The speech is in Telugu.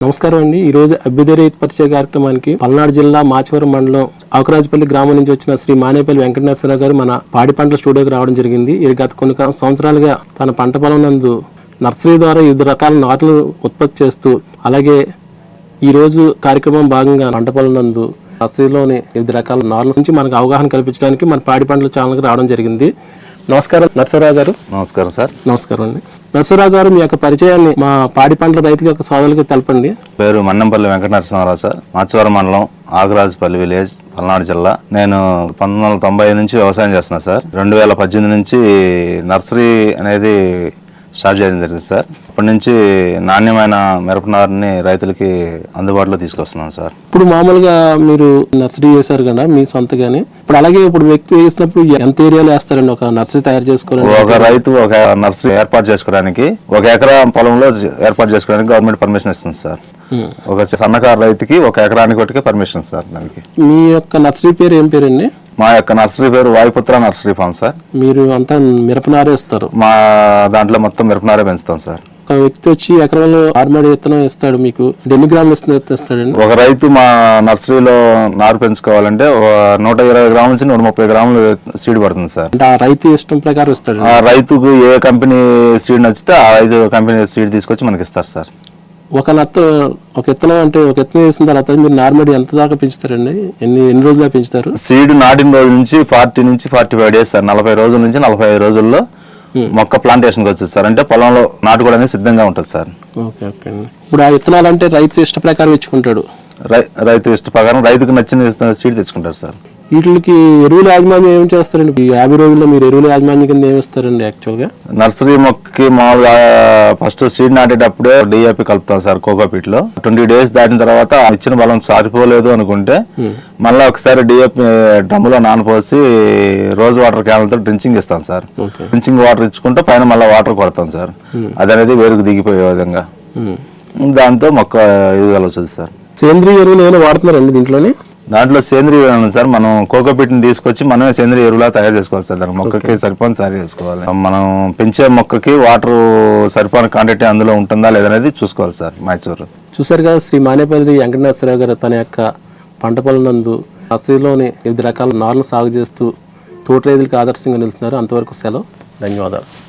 నమస్కారం అండి. ఈ రోజు అభ్యుదయ రైతు పరిచయ కార్యక్రమానికి పల్నాడు జిల్లా మాచవరం మండలం ఆకురాజపల్లి గ్రామం నుంచి వచ్చిన శ్రీ మానేపల్లి వెంకటేశ్వరరావు గారు మన పాడి పంటల స్టూడియోకి రావడం జరిగింది. ఇది గత కొన్ని సంవత్సరాలుగా తన పంట పొలం నందు నర్సరీ ద్వారా వివిధ రకాల నాట్లు ఉత్పత్తి చేస్తూ అలాగే ఈరోజు కార్యక్రమం భాగంగా పంట పొలం నందు నర్సరీలోని వివిధ రకాల నార్ల నుంచి మనకు అవగాహన కల్పించడానికి మన పాడి పంటల ఛానల్కి రావడం జరిగింది. నమస్కారం నర్సరావు గారు. నమస్కారం సార్. నమస్కారం అండి. నరసరావు గారు మీ యొక్క పరిచయాన్ని మా పాడి పంటల రైతుల యొక్క సోదరులకు తెలపండి. పేరు మన్నెంపల్లి వెంకట నరసింహారావు సార్. మాచవరం మండలం ఆగరాజుపల్లి విలేజ్ పల్నాడు జిల్లా. నేను పంతొమ్మిది వందల తొంభై నుంచి వ్యవసాయం చేస్తున్నా సార్. రెండు వేల పద్దెనిమిది నుంచి నర్సరీ అనేది స్టార్ట్ చేయడం జరిగింది సార్. అప్పటి నుంచి నాణ్యమైన మిరపనారుని రైతులకి అందుబాటులో తీసుకొస్తున్నాం సార్. ఇప్పుడు మామూలుగా మీరు నర్సరీ చేశారు కదా మీ సొంతగానే. ఇప్పుడు అలాగే ఇప్పుడు వ్యక్తి వేసినప్పుడు ఎంత ఏరియాలో వేస్తారండి? ఒక నర్సరీ తయారు చేసుకోవాలని ఒక రైతు ఒక నర్సరీ ఏర్పాటు చేసుకోవడానికి ఒక ఎకరా పొలంలో ఏర్పాటు చేసుకోవడానికి గవర్నమెంట్ పర్మిషన్ ఇస్తుంది సార్. ఒక సన్నకారు రైతుకి ఒక ఎకరానికి ఒకటికే పర్మిషన్ సార్ దానికి. మీ యొక్క నర్సరీ పేరు ఏం పేరండి? మా యొక్క నర్సరీ పేరు వాయుపుత్ర నర్సరీ ఫామ్ సార్. మీరు అంతా మిరపనారు వేస్తారు మా దాంట్లో మొత్తం మిరపనారే పెంచుతాం సార్. ఒక వ్యక్తి వచ్చి ఎకరంలో ఆరుమడి విత్తనం ఇస్తాడు మీకు ఎన్ని గ్రాములు ఇస్తాడండి ఒక రైతు మా నర్సరీలో నారు పెంచుకోవాలంటే నూట ఇరవై గ్రాముల నుంచి నూట ముప్పై గ్రాములు సీడ్ పడుతుంది సార్. అంటే ఆ రైతు ఇష్టం ప్రకారం ఇస్తాడు ఆ రైతుకు ఏ కంపెనీ సీడ్ నచ్చితే ఆ రైతు కంపెనీ సీడ్ తీసుకొచ్చి మనకి ఇస్తారు సార్. ఒక నత్త ఒక విత్తనం అంటే ఒక విత్తనం వేసిన తర్వాత మీరు నార్మడి ఎంత దాకా పెంచుతారండి? ఎన్ని ఎన్ని రోజులు పెంచుతారు? సీడ్ నాటిన రోజు నుంచి ఫార్టీ నుంచి ఫార్టీ ఫైవ్ డేస్ సార్. నలభై రోజుల నుంచి నలభై ఐదు రోజుల్లో మొక్క ప్లాంటేషన్కి వచ్చేది సార్. అంటే పొలంలో నాటుకోవడానికి సిద్ధంగా ఉంటుంది సార్. ఓకే ఓకే అండి. ఇప్పుడు ఆ విత్తనాలు అంటే రైతు ఇష్ట ప్రకారం ఇచ్చుకుంటాడు. రై రైతు ఇష్ట ప్రకారం రైతుకు నచ్చిన సీడ్ తెచ్చుకుంటారు సార్. వీటికి ఎరువుల యాజమాన్యం ఏం చేస్తారండి? ఈ యాభై రోజుల్లో మీరు ఎరువుల యాజమాన్యం కింద ఏమి ఇస్తారండి యాక్చువల్గా నర్సరీ మొక్కకి మామూలుగా ఫస్ట్ సీడ్ నాటేటప్పుడే డిఏపి కలుపుతాం సార్ కోకోపీట్లో ట్వంటీ డేస్ దాటిన తర్వాత ఇచ్చిన బలం సారిపోలేదు అనుకుంటే మళ్ళీ ఒకసారి డిఏపి డ్రమ్ములో నానపోసి రోజ్ వాటర్ క్యాన్లతో డ్రించింగ్ ఇస్తాం సార్. డ్రించింగ్ వాటర్ ఇచ్చుకుంటే పైన మళ్ళీ వాటర్ కొడతాం సార్. అది అనేది వేరుకు దిగిపోయే విధంగా. దాంతో మొక్క ఎదుగుదల వచ్చింది సార్. సేంద్రియ ఎరువులు ఏమైనా వాడుతున్నారండి దీంట్లోనే? దాంట్లో సేంద్రియ ఎరువులు సార్ మనం కోకోపీట్ని తీసుకొచ్చి మనమే సేంద్రియ ఎరువులా తయారు చేసుకోవాలి సార్. దాని మొక్కకి సరిపోని తయారు చేసుకోవాలి. మనం పెంచే మొక్కకి వాటర్ సరిపోని క్వాంటిటీ అందులో ఉంటుందా లేదనేది చూసుకోవాలి సార్ మ్యాచూర్ చూశారు కదా శ్రీ మానేపల్లి వెంకటేశ్వరరావు గారు తన యొక్క పంట పొలం నందు నర్సరీలోని వివిధ రకాల నార్లు సాగు చేస్తూ తోట రైతులకు ఆదర్శంగా నిలుస్తున్నారు. అంతవరకు సెలవు. ధన్యవాదాలు.